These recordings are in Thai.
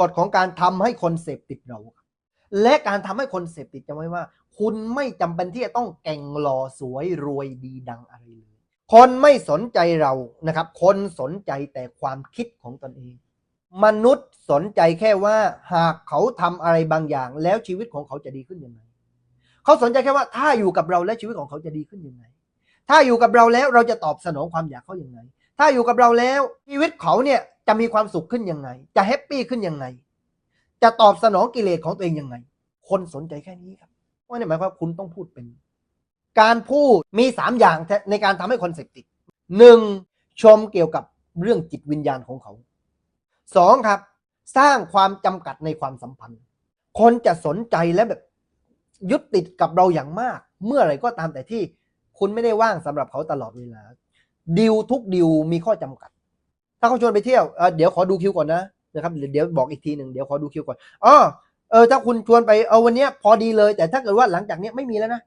กฎของการทำให้คนเสพติดเรา และการทำให้คนเสพติดจำไว้ว่า คุณไม่จำเป็นที่จะต้องเก่งหล่อสวยรวยดีดังอะไรเลย คนไม่สนใจเรานะครับ คนสนใจแต่ความคิดของตนเอง มนุษย์สนใจแค่ว่าหากเขาทำอะไรบางอย่าง แล้วชีวิตของเขาจะดีขึ้นยังไงเขาสนใจแค่ว่าถ้าอยู่กับเราแล้วชีวิตของเขาจะดีขึ้นยังไง ถ้าอยู่กับเราแล้วเราจะตอบสนองความอยากเขาอยังไงถ้าอยู่กับเราแล้วชีวิตเขาเนี่ย จะมีความสุขขึ้นยังไง จะแฮปปี้ขึ้นยังไง จะตอบสนองกิเลสของตัวเองยังไง คนสนใจแค่นี้ครับว่าเนี่ยหมายความว่าคุณต้องพูดเป็น การพูดมีสามอย่างในการทำให้คนเสพติดหนึ่งชมเกี่ยวกับเรื่องจิตวิญญาณของเขาสองครับ สร้างความจำกัดในความสัมพันธ์ คนจะสนใจและแบบยึดติดกับเราอย่างมาก เมื่อไหร่ก็ตามแต่ที่คุณไม่ได้ว่างสำหรับเขาตลอดเวลาดิวทุกดิวมีข้อจำกัด ถ้าเขาชวนไปเที่ยวเเดี๋ยวขอดูคิวก่อนนะนะครับเดี๋ยวบอกอีกทีหนึ่งเดี๋ยวขอดูคิวก่อนอ๋อเออถ้าคุณชวนไปเอาวันเนี้ยพอดีเลย แต่ถ้าเกิดว่าหลังจากเนี้ยไม่มีแล้วนะ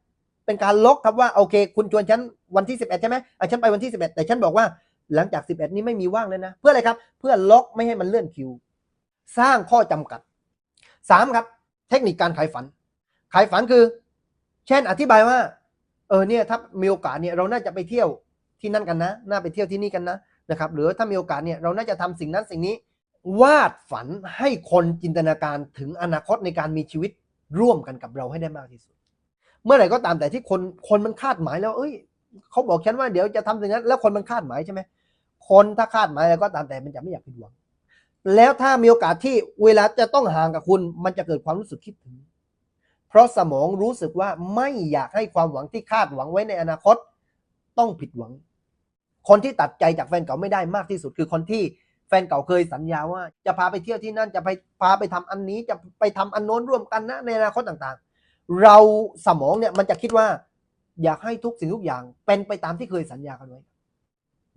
เป็นการล็อกครับว่าโอเค คุณชวนฉันวันที่ 11 ใช่ไหมอะฉันไปวันที่ 11 แต่ฉันบอกว่าหลังจาก 11 นี้ไม่มีว่างเลยนะ เพื่ออะไรครับ เพื่อล็อกไม่ให้มันเลื่อนคิว สร้างข้อจำกัด 3 ครับ เทคนิคการขายฝัน ขายฝันคือ เช่นอธิบายว่า เออเนี่ยถ้ามีโอกาสเนี่ยเราน่าจะไปเที่ยวที่นั่นกันนะ น่าไปเที่ยวที่นี่กันนะ นะครับหรือถ้ามีโอกาสเนี่ยเราน่าจะทำสิ่งนั้นสิ่งนี้ วาดฝันให้คนจินตนาการถึงอนาคตในการมีชีวิตร่วมกันกับเราให้ได้มากที่สุด เมื่อไหร่ก็ตามแต่ที่คนคนมันคาดหมายแล้ว เอ้ยเขาบอกฉันว่าเดี๋ยวจะทำสิ่งนั้นแล้วคนมันคาดหมายใช่ไหมคนถ้าคาดหมายแล้วก็ตามแต่มันจะไม่อยากผิดหวังแล้วถ้ามีโอกาสที่เวลาจะต้องห่างกับคุณ มันจะเกิดความรู้สึกคิดถึง เพราะสมองรู้สึกว่าไม่อยากให้ความหวังที่คาดหวังไว้ในอนาคต ต้องผิดหวัง คนที่ตัดใจจากแฟนเก่าไม่ได้มากที่สุด คือคนที่แฟนเก่าเคยสัญญาว่า จะพาไปเที่ยวที่นั่นจะไปพาไปทำอันนี้จะไปทำอันโน้นร่วมกันนะในอนาคตต่างๆ เราสมองเนี่ยมันจะคิดว่า อยากให้ทุกสิ่งทุกอย่างเป็นไปตามที่เคยสัญญากันไว้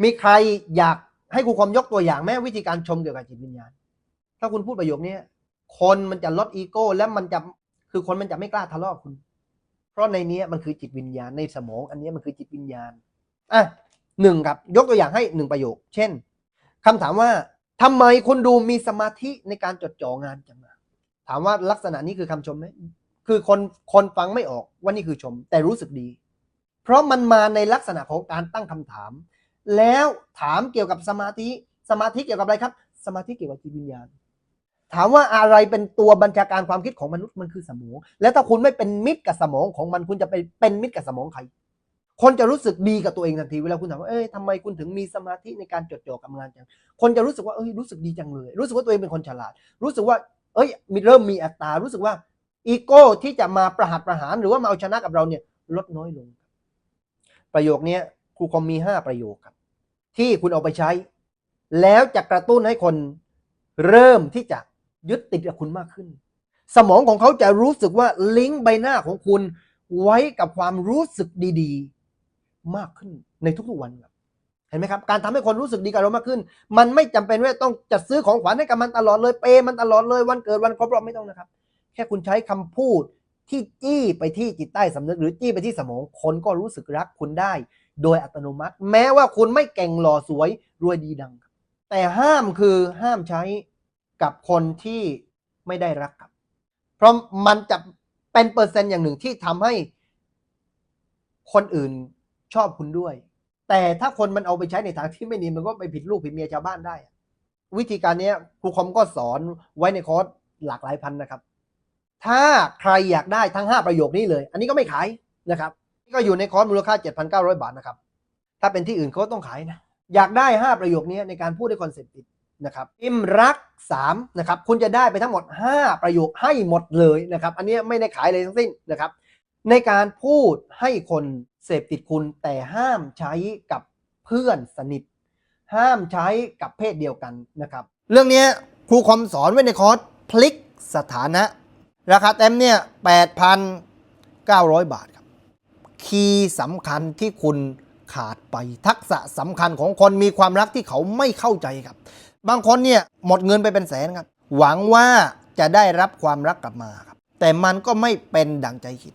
มีใครอยากให้ครูคอมยกตัวอย่างแม้วิธีการชมเกี่ยวกับจิตวิญญาณ ถ้าคุณพูดประโยคนี้คนมันจะลดอีโก้ และมันจะคือคนมันจะไม่กล้าทะเลาะคุณ เพราะในนี้มันคือจิตวิญญาณในสมอง อันนี้มันคือจิตวิญญาณอะ หนึ่งครับยกตัวอย่างให้หนึ่งประโยค เช่นคำถามว่าทำไมคุณดูมีสมาธิในการจดจ่องานจังอะถามว่าลักษณะนี้คือคำชมไหมคือคนคนฟังไม่ออกว่านี่คือชม แต่รู้สึกดี เพราะมันมาในลักษณะของการตั้งคำถาม แล้วถามเกี่ยวกับสมาธิสมาธิเกี่ยวกับอะไรครับ สมาธิเกี่ยวกับจิตวิญญาณ ถามว่าอะไรเป็นตัวบัญชาการความคิดของมนุษย์มันคือสมอง แล้วถ้าคุณไม่เป็นมิตรกับสมองของมันคุณจะไปเป็นมิตรกับสมองใคร คนจะรู้สึกดีกับตัวเองทันทีเวลาคุณถามว่าเอ้ยทำไมคุณถึงมีสมาธิในการจดจ่อกับงานจังคนจะรู้สึกว่าเอ้ยรู้สึกดีจังเลย รู้สึกว่าตัวเองเป็นคนฉลาด รู้สึกว่าเอ้ยมีเริ่มมีอัตรารู้สึกว่าอีโก้ที่จะมาประหัตประหารหรือว่ามาเอาชนะกับเราเนี่ยลดน้อยลง ประโยคนี้ครูคอมมีห้าประโยคครับ ที่คุณเอาไปใช้ แล้วจะกระตุ้นให้คนเริ่มที่จะยึดติดกับคุณมากขึ้น สมองของเขาจะรู้สึกว่าลิงก์ใบหน้าของคุณไว้กับความรู้สึกดีๆ มากขึ้นในทุกๆวันครับเห็นไหมครับ การทำให้คนรู้สึกดีกับเรามากขึ้น มันไม่จำเป็นว่าต้องจัดซื้อของขวัญให้กับมันตลอดเลยเปย์มันตลอดเลยวันเกิดวันครบรอบไม่ต้องนะครับ แค่คุณใช้คำพูดที่จี้ไปที่จิตใต้สำนึกหรือจี้ไปที่สมองคนก็รู้สึกรักคุณได้ โดยอัตโนมัติ แม้ว่าคุณไม่เก่งหล่อสวยรวยดีดัง แต่ห้ามคือห้ามใช้กับคนที่ไม่ได้รักครับ เพราะมันจะเป็นเปอร์เซ็นต์อย่างหนึ่งที่ทำให้คนอื่น ชอบคุณด้วย แต่ถ้าคนมันเอาไปใช้ในทางที่ไม่ดีมันก็ไปผิดลูกผิดเมียชาวบ้านได้ วิธีการนี้ครูคอมก็สอนไว้ในคอร์สหลากหลายพันนะครับ ถ้าใครอยากได้ทั้ง 5 ประโยคนี้เลย อันนี้ก็ไม่ขายนะครับก็อยู่ในคอร์สมูลค่า 7,900 บาทนะครับ ถ้าเป็นที่อื่นเขาต้องขายนะ อยากได้ 5 ประโยคนี้ในการพูดในคอนเซ็ปต์ติดนะครับอิมรัก3นะครับคุณจะได้ไปทั้งหมด 5 ประโยคให้หมดเลยนะครับ อันนี้ไม่ได้ขายเลยทั้งสิ้นนะครับ ในการพูดให้คน เสพติดคุณแต่ห้ามใช้กับเพื่อนสนิท ห้ามใช้กับเพศเดียวกันนะครับ เรื่องนี้ครูคอมสอนไว้ในคอร์สพลิกสถานะ ราคาเต็มเนี่ย 8,900 บาทครับ คีย์สำคัญที่คุณขาดไปทักษะสำคัญของคนมีความรักที่เขาไม่เข้าใจครับ บางคนเนี่ยหมดเงินไปเป็นแสนครับ หวังว่าจะได้รับความรักกลับมาครับ แต่มันก็ไม่เป็นดังใจคิด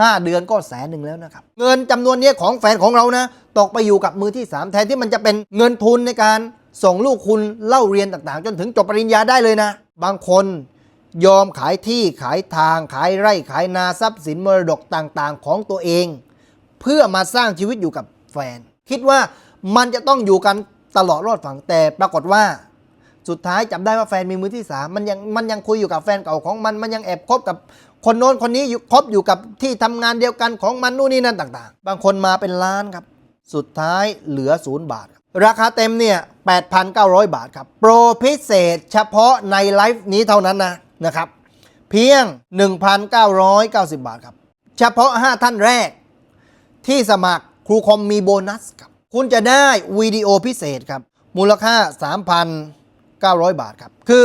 ห้าเดือนก็แสนหนึ่งแล้วนะครับ เงินจำนวนนี้ของแฟนของเรานะ ตกไปอยู่กับมือที่สามแทนที่มันจะเป็นเงินทุนในการส่งลูกคุณเล่าเรียนต่างๆ จนถึงจบปริญญาได้เลยนะ บางคนยอมขายที่ขายทาง ขายไร่ขายนาทรัพย์สินมรดกต่างๆ ของตัวเอง เพื่อมาสร้างชีวิตอยู่กับแฟน คิดว่ามันจะต้องอยู่กันตลอดรอดฝั่งแต่ปรากฏว่า สุดท้ายจับได้ว่าแฟนมีมือที่สามมันยังมันยังคุยอยู่กับแฟนเก่าของมันมันยังแอบคบกับ คนโน้นคนนี้อยู่คบอยู่กับที่ทำงานเดียวกันของมันนู่นนี่นั่นต่าง ๆ บางคนมาเป็นล้านครับ สุดท้ายเหลือศูนย์บาทครับราคาเต็มเนี่ย8,900 บาทครับ โปรพิเศษเฉพาะในไลฟ์นี้เท่านั้นนะนะครับ เพียง 1,990 บาทครับ เฉพาะ 5 ท่านแรก ที่สมัครครูคอมมีโบนัสครับ คุณจะได้วิดีโอพิเศษครับ มูลค่า 3,900 บาทครับ คือ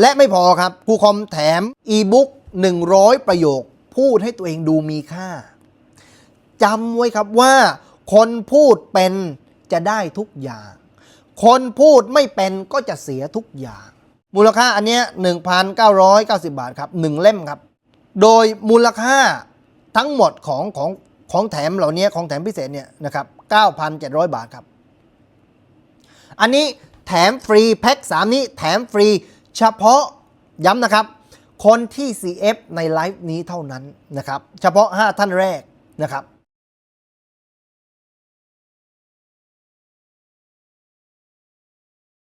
และไม่พอครับครูคอมแถมอีบุ๊ก100 ประโยค พูดให้ตัวเองดูมีค่าจำไว้ครับว่า คนพูดเป็นจะได้ทุกอย่าง คนพูดไม่เป็นก็จะเสียทุกอย่าง มูลค่าอันเนี้ย1,990 บาทครับ 1 เล่มครับ โดยมูลค่าทั้งหมดของของของแถมเหล่านี้ของแถมพิเศษเนี่ยนะครับ9,700 บาทครับ อันนี้แถมฟรีแพ็ค3นี้แถมฟรี เฉพาะย้ำนะครับ คนที่ CF ในไลฟ์นี้เท่านั้นนะครับ เฉพาะ 5 ท่านแรกนะครับ